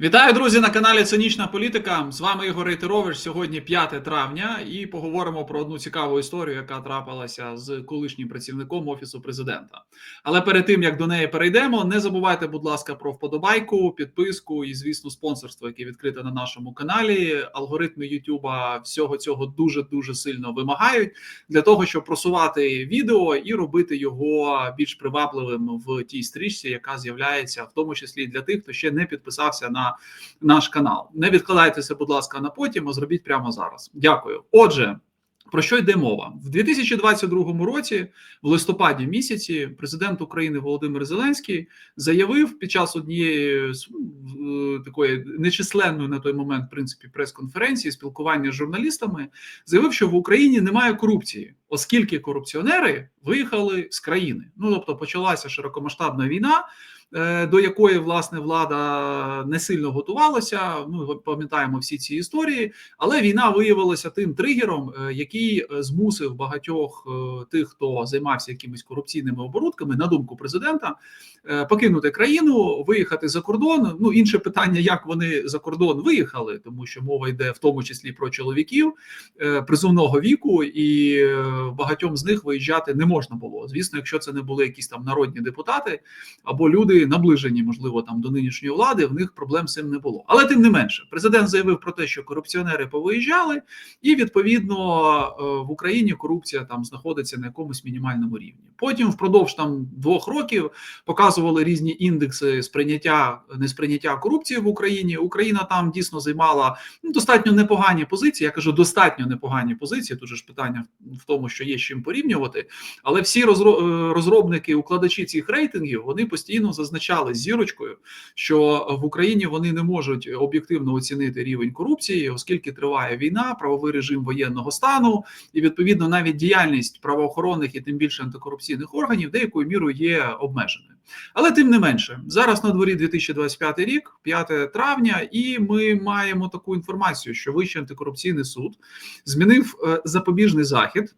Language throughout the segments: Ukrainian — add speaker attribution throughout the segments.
Speaker 1: Вітаю, друзі, на каналі Цинічна Політика. З вами Ігор Рейтерович. Сьогодні 5 травня, і поговоримо про одну цікаву історію, яка трапилася з колишнім працівником офісу президента. Але перед тим як до неї перейдемо, не забувайте, будь ласка, про вподобайку, підписку і, звісно, спонсорство, яке відкрите на нашому каналі. Алгоритми Ютуба всього цього дуже дуже сильно вимагають для того, щоб просувати відео і робити його більш привабливим в тій стрічці, яка з'являється, в тому числі для тих, хто ще не підписався на наш канал. Не відкладайтеся, будь ласка, на потім, а зробіть прямо зараз. Дякую. Отже. Про що йде мова в 2022 році, в листопаді місяці, президент України Володимир Зеленський заявив під час однієї е, такої нечисленної на той момент в принципі прес-конференції спілкування з журналістами, заявив, що в Україні немає корупції, оскільки корупціонери виїхали з країни. Ну тобто почалася широкомасштабна війна. Е, До якої власне влада не сильно готувалася. Ми пам'ятаємо всі ці історії, але війна виявилася тим тригером, е, який е, змусив багатьох тих, хто займався якимись корупційними оборудками, на думку президента, покинути країну, виїхати за кордон. Ну інше питання, як вони за кордон виїхали, тому що мова йде в тому числі про чоловіків призовного віку, і багатьом з них виїжджати не можна було. Звісно, якщо це не були якісь там народні депутати або люди наближені, можливо, там до нинішньої влади, в них проблем з цим не було. Але тим не менше, президент заявив про те, що корупціонери повиїжджали, і відповідно е, в Україні корупція там знаходиться на якомусь мінімальному рівні. Потім впродовж там двох років показували різні індекси сприйняття несприйняття корупції в Україні. Україна там дійсно займала ну, достатньо непогані позиції. Я кажу, достатньо непогані позиції. Тут же ж питання в тому, що є з чим порівнювати. Але всі е, розробники, укладачі цих рейтингів, вони постійно зазначали зірочкою, що в Україні вони не можуть об'єктивно оцінити рівень корупції, оскільки триває війна, правовий режим воєнного стану, і відповідно навіть діяльність правоохоронних і тим більше антикорупційних органів деякою мірою є обмеженою. Але тим не менше, зараз на дворі 2025 рік, 5 травня, і ми маємо таку інформацію, що Вищий антикорупційний суд змінив е, запобіжний захід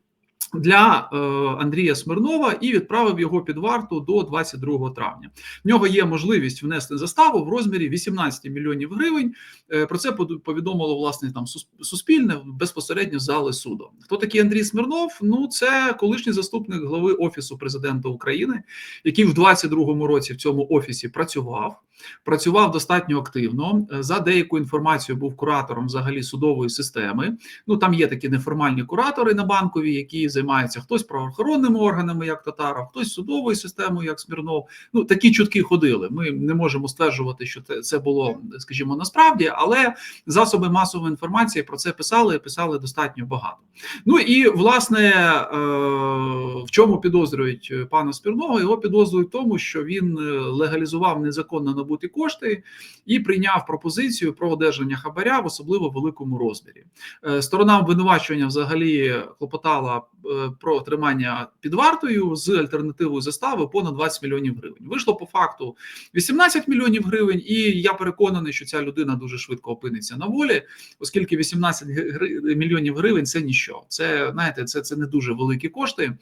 Speaker 1: для е, Андрія Смирнова і відправив його під варту до 22 травня. В нього є можливість внести заставу в розмірі 18 мільйонів гривень. Е, про це повідомило власне там Суспільне безпосередньо зали суду. Хто такий Андрій Смирнов? Ну це колишній заступник глави офісу президента України, який в 22 році в цьому офісі працював. Працював достатньо активно. Е, За деяку інформацію був куратором взагалі судової системи. Ну там є такі неформальні куратори на банковій, які займаються хтось правоохоронними органами, як Татаров, хтось судовою системою, як Смірнов. Ну такі чутки ходили. Ми не можемо стверджувати, що це, це було, скажімо, насправді, але засоби масової інформації про це писали і писали достатньо багато. Ну і власне е, в чому підозрюють пана Смірнова? Його підозрюють в тому, що він е, легалізував незаконно набуті кошти і прийняв пропозицію про одержання хабаря в особливо великому розмірі. Е, Сторона обвинувачення взагалі клопотала про тримання під вартою з альтернативою застави понад 20 мільйонів гривень. Вийшло по факту 18 мільйонів гривень, і я переконаний, що ця людина дуже швидко опиниться на волі, оскільки 18 гри- мільйонів гривень це ніщо. Це знаєте, це, це не дуже великі кошти.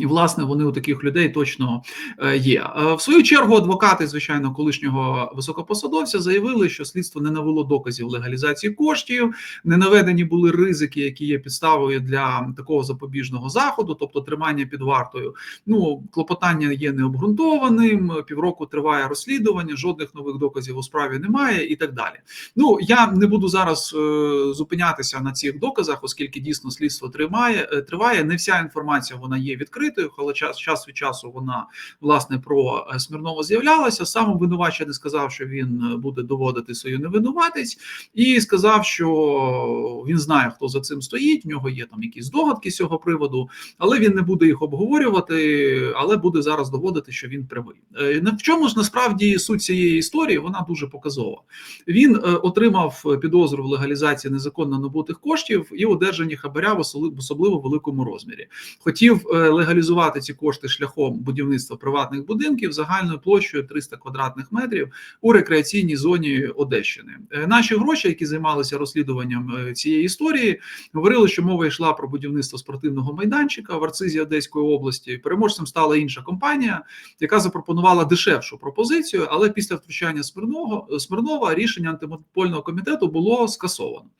Speaker 1: І власне вони у таких людей точно е, є. Е, В свою чергу адвокати, звичайно, колишнього високопосадовця заявили, що слідство не навело доказів легалізації коштів, не наведені були ризики, які є підставою для такого запобіжного заходу, тобто тримання під вартою. Ну клопотання є необґрунтованим. Півроку триває розслідування, жодних нових доказів у справі немає, і так далі. Ну я не буду зараз е, зупинятися на цих доказах, оскільки дійсно слідство тримає триває. Не вся інформація вона є відкритою, але час, час від часу вона власне про е, Смірнова з'являлася. Сам обвинувачений сказав, що він е, буде доводити свою невинуватість, і сказав, що він знає, хто за цим стоїть. В нього є там якісь догадки з цього приводу, але він не буде їх обговорювати, але буде зараз доводити, що він правий. Е, В чому ж насправді суть цієї історії? Вона дуже показова. Він е, отримав підозру в легалізації незаконно набутих коштів і одержанні хабаря в особливо великому розмірі. Хотів е, легалізувати реалізувати ці кошти шляхом будівництва приватних будинків загальною площею 300 квадратних метрів у рекреаційній зоні Одещини. Е, Наші гроші, які займалися розслідуванням е, цієї історії, говорили, що мова йшла про будівництво спортивного майданчика в Арцизі Одеської області. Переможцем стала інша компанія, яка запропонувала дешевшу пропозицію, але після втручання Смирного Смирнова рішення антимонопольного комітету було скасовано.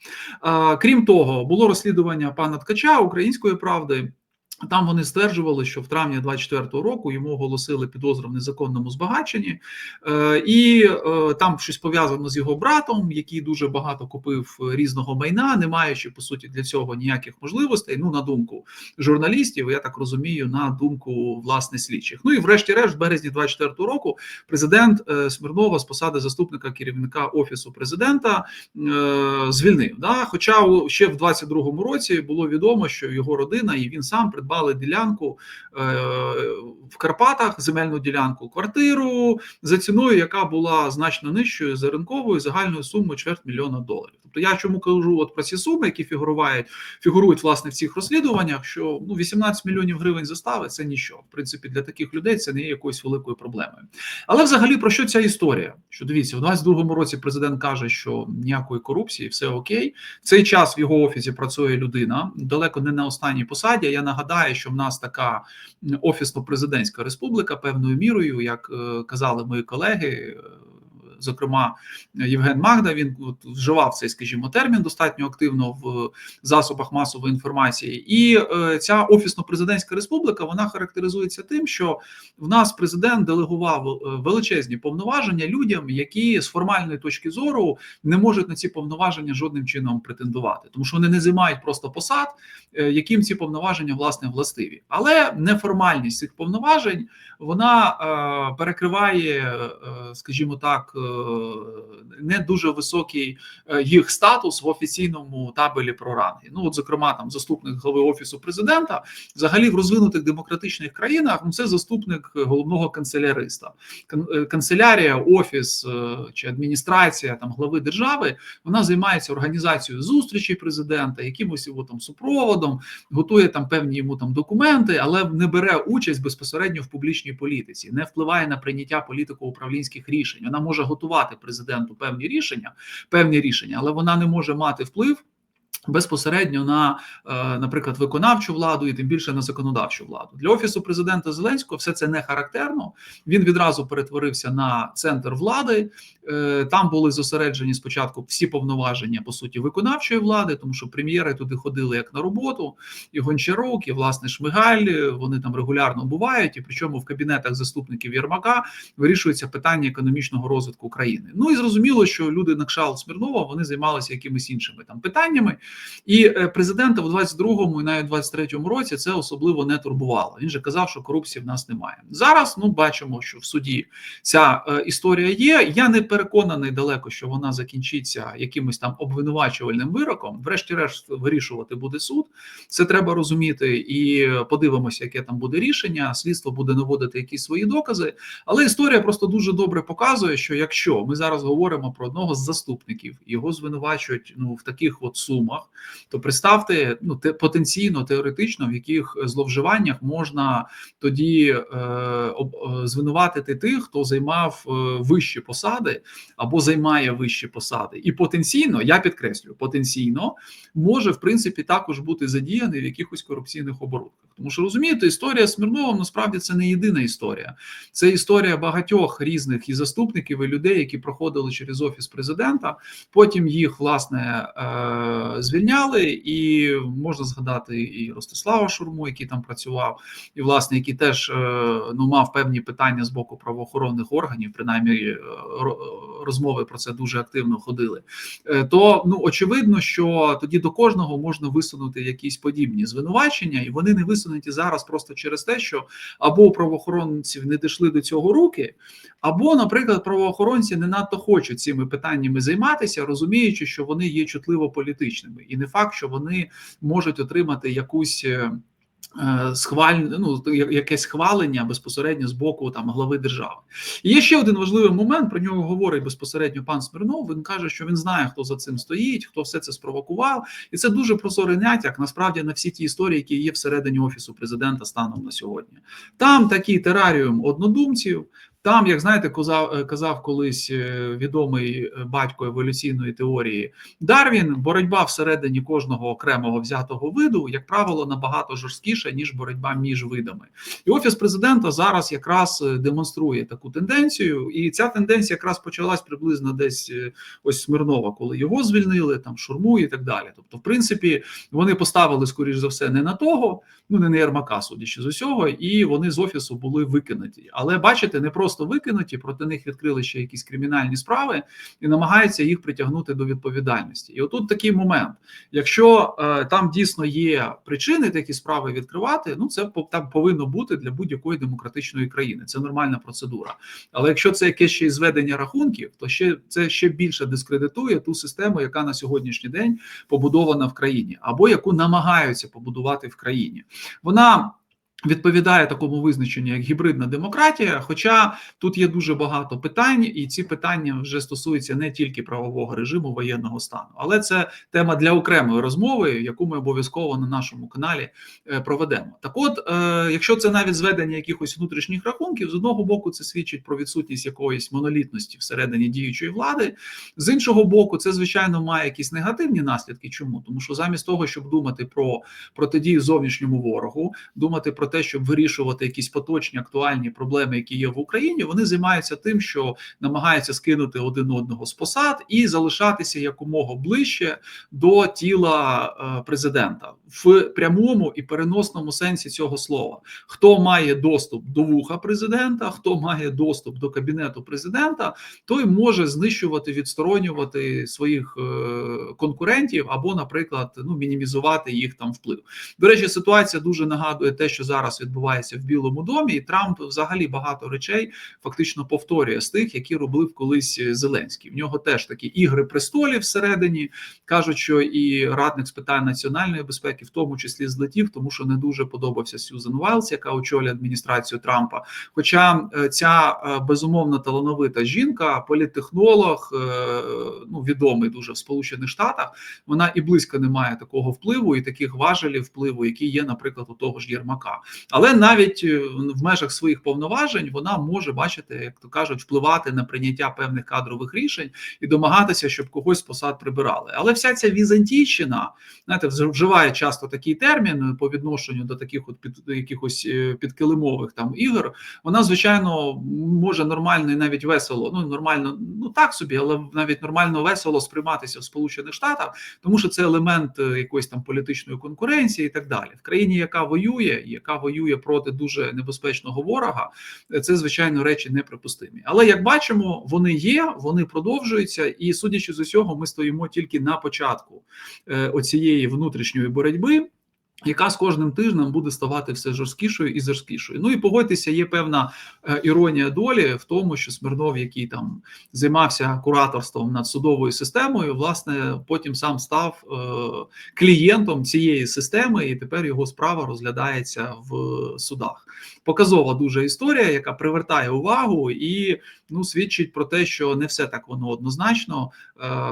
Speaker 1: Крім того, було розслідування пана Ткача української правди. Там вони стверджували, що в травні 24-го року йому оголосили підозру в незаконному збагаченні, е, і е, там щось пов'язано з його братом, який дуже багато купив різного майна, не маючи по суті для цього ніяких можливостей. Ну на думку журналістів, я так розумію, на думку власне слідчих. Ну і врешті-решт, в березні 24-го року, президент е, Смирнова з посади заступника керівника офісу президента е, звільнив. Да? Хоча ще в 22-му році було відомо, що його родина і він сам придбали ділянку е, в Карпатах, земельну ділянку, квартиру за ціною, яка була значно нижчою за ринковою загальною сумою чверть мільйона доларів. Тобто я чому кажу от про ці суми, які фігурують, фігурують власне в цих розслідуваннях, що ну 18 мільйонів гривень застави це нічого. В принципі, для таких людей це не є якоюсь великою проблемою. Але взагалі про що ця історія? Що дивіться, у 22-му році президент каже, що ніякої корупції, все окей. Цей час в його офісі працює людина далеко не на останній посаді. Я нагадаю, що в нас така офісно-президентська республіка певною мірою, як е, казали мої колеги. Зокрема, Євген Магда він от вживав цей, скажімо, термін достатньо активно в засобах масової інформації, і е, ця офісно-президентська республіка вона характеризується тим, що в нас президент делегував е, величезні повноваження людям, які з формальної точки зору не можуть на ці повноваження жодним чином претендувати, тому що вони не займають просто посад, е, яким ці повноваження власне властиві. Але неформальність цих повноважень вона перекриває, скажімо так, не дуже високий е, їх статус в офіційному табелі про ранги. Ну, от, зокрема, там заступник глави офісу президента, взагалі в розвинутих демократичних країнах ну, це заступник головного канцеляриста. Е, Канцелярія, офіс е, чи адміністрація там глави держави вона займається організацією зустрічей президента, якимось його там супроводом, готує там певні йому там документи, але не бере участь безпосередньо в публічній політиці, не впливає на прийняття політико-управлінських рішень. Вона може готувати президенту певні рішення, певні рішення, але вона не може мати вплив. Безпосередньо на, е, наприклад, виконавчу владу і тим більше на законодавчу владу для офісу президента Зеленського все це не характерно. Він відразу перетворився на центр влади. Е, Там були зосереджені спочатку всі повноваження по суті виконавчої влади, тому що прем'єри туди ходили як на роботу, і Гончарук, і власне Шмигаль. Вони там регулярно бувають, і причому в кабінетах заступників Єрмака вирішується питання економічного розвитку країни. Ну і зрозуміло, що люди на кшалт Смірнова вони займалися якимись іншими там питаннями. І е, президента в 22-му і навіть 23-му році це особливо не турбувало. Він же казав, що корупції в нас немає. Зараз ну бачимо, що в суді ця е, історія є. Я не переконаний далеко, що вона закінчиться якимось там обвинувачувальним вироком. Врешті-решт вирішувати буде суд. Це треба розуміти, і подивимося, яке там буде рішення. Слідство буде наводити якісь свої докази. Але історія просто дуже добре показує, що якщо ми зараз говоримо про одного з заступників, його звинувачують ну в таких от сумах, то представте, ну те потенційно теоретично, в яких зловживаннях можна тоді е, е, звинуватити тих, хто займав е, вищі посади або займає вищі посади, і потенційно, я підкреслюю, потенційно може в принципі також бути задіяний в якихось корупційних оборудках. Тому що розумієте, історія з насправді це не єдина історія. Це історія багатьох різних і заступників, і людей, які проходили через офіс президента. Потім їх власне е, звільняли, і можна згадати і Ростислава Шурму, який там працював, і власне який теж е, ну мав певні питання з боку правоохоронних органів, принаймні е, розмови про це дуже активно ходили. Е, То ну очевидно, що тоді до кожного можна висунути якісь подібні звинувачення, і вони не висунуті зараз просто через те, що або правоохоронців не дійшли до цього руки, або, наприклад, правоохоронці не надто хочуть цими питаннями займатися, розуміючи, що вони є чутливо політичними, і не факт, що вони можуть отримати якусь. е, Е, схваль... ну, якесь схвалення безпосередньо з боку там глави держави. І Є ще один важливий момент. Про нього говорить безпосередньо пан Смірнов. Він каже, що він знає, хто за цим стоїть, хто все це спровокував, і це дуже прозорий натяк насправді на всі ті історії, які є всередині офісу президента станом на сьогодні. Там такий тераріум однодумців. Там, як знаєте, казав, е, казав колись е, відомий е, батько еволюційної теорії Дарвін, боротьба всередині кожного окремого взятого виду, як правило, набагато жорсткіша ніж боротьба між видами. І офіс президента зараз якраз демонструє таку тенденцію, і ця тенденція якраз почалась приблизно десь ось Смирнова, коли його звільнили, там шурму і так далі. Тобто, в принципі, вони поставили скоріш за все не на того, ну не на Єрмака, судячи з усього, і вони з офісу були викинуті. Але бачите, не просто просто викинуті, проти них відкрили ще якісь кримінальні справи і намагаються їх притягнути до відповідальності. І отут такий момент: якщо е, там дійсно є причини такі справи відкривати, ну це там повинно бути для будь-якої демократичної країни. Це нормальна процедура. Але якщо це якесь ще й зведення рахунків, то ще це ще більше дискредитує ту систему, яка на сьогоднішній день побудована в країні, або яку намагаються побудувати в країні. Вона Відповідає такому визначенню, як гібридна демократія. Хоча тут є дуже багато питань, і ці питання вже стосуються не тільки правового режиму воєнного стану, але це тема для окремої розмови, яку ми обов'язково на нашому каналі е, проведемо. Так, от, е, якщо це навіть зведення якихось внутрішніх рахунків, з одного боку, це свідчить про відсутність якоїсь монолітності всередині діючої влади, з іншого боку, це звичайно має якісь негативні наслідки. Чому тому, що замість того, щоб думати про протидію зовнішньому ворогу, думати про те, щоб вирішувати якісь поточні актуальні проблеми, які є в Україні, вони займаються тим, що намагаються скинути один одного з посад і залишатися якомога ближче до тіла е, президента в прямому і переносному сенсі цього слова. Хто має доступ до вуха президента, хто має доступ до кабінету президента, той може знищувати, відсторонювати своїх е, конкурентів або, наприклад, ну мінімізувати їх там вплив. До речі, ситуація дуже нагадує те, що зараз відбувається в Білому домі, і Трамп взагалі багато речей фактично повторює з тих, які робив колись Зеленський. В нього теж такі ігри престолів всередині кажуть, що і радник з питань національної безпеки в тому числі злетів, тому що не дуже подобався Сьюзен Вайлз, яка очолює адміністрацію Трампа. Хоча е, ця е, безумовно талановита жінка, політтехнолог, е, ну відомий дуже в Сполучених Штатах, вона і близько не має такого впливу і таких важелів впливу, які є, наприклад, у того ж Єрмака. Але навіть в межах своїх повноважень вона може бачити, як то кажуть, впливати на прийняття певних кадрових рішень і домагатися, щоб когось посад прибирали. Але вся ця візантійщина, знаєте, вживає часто такий термін по відношенню до таких от під якихось е, підкилимових там ігор, вона звичайно може нормально і навіть весело. Ну нормально, ну так собі, але навіть нормально весело сприйматися в Сполучених Штатах, тому що це елемент е, якоїсь там політичної конкуренції і так далі. В країні, яка воює, яка воює проти дуже небезпечного ворога, е, це звичайно речі неприпустимі. Але як бачимо, вони є, вони продовжуються, і судячи з усього, ми стоїмо тільки на початку оцієї внутрішньої боротьби. Яка з кожним тижнем буде ставати все жорсткішою і жорсткішою. Ну і погодьтеся, є певна е, іронія долі в тому, що Смирнов, який там займався кураторством над судовою системою, власне, потім сам став е, клієнтом цієї системи, і тепер його справа розглядається в судах. Показова дуже історія, яка привертає увагу і ну свідчить про те, що не все так воно однозначно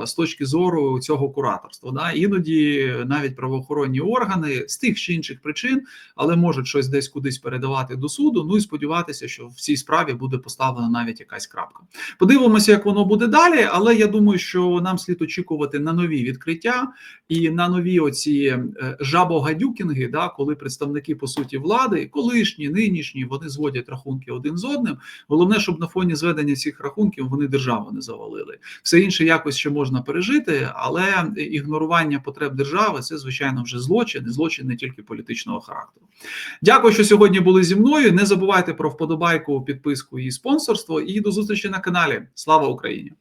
Speaker 1: е, з точки зору цього кураторства. Да? Іноді навіть правоохоронні органи з тих чи інших причин, але можуть щось десь кудись передавати до суду. Ну і сподіватися, що в цій справі буде поставлена навіть якась крапка. Подивимося, як воно буде далі. Але я думаю, що нам слід очікувати на нові відкриття і на нові оці е, жабогадюкінги, да, коли представники по суті влади, колишні, нинішні, вони зводять рахунки один з одним. Головне, щоб на фоні зведення цих рахунків вони державу не завалили. Все інше якось ще можна пережити, але ігнорування потреб держави це звичайно вже злочин, і злочин не тільки політичного характеру. Дякую, що сьогодні були зі мною. Не забувайте про вподобайку, підписку і спонсорство. І до зустрічі на каналі. Слава Україні!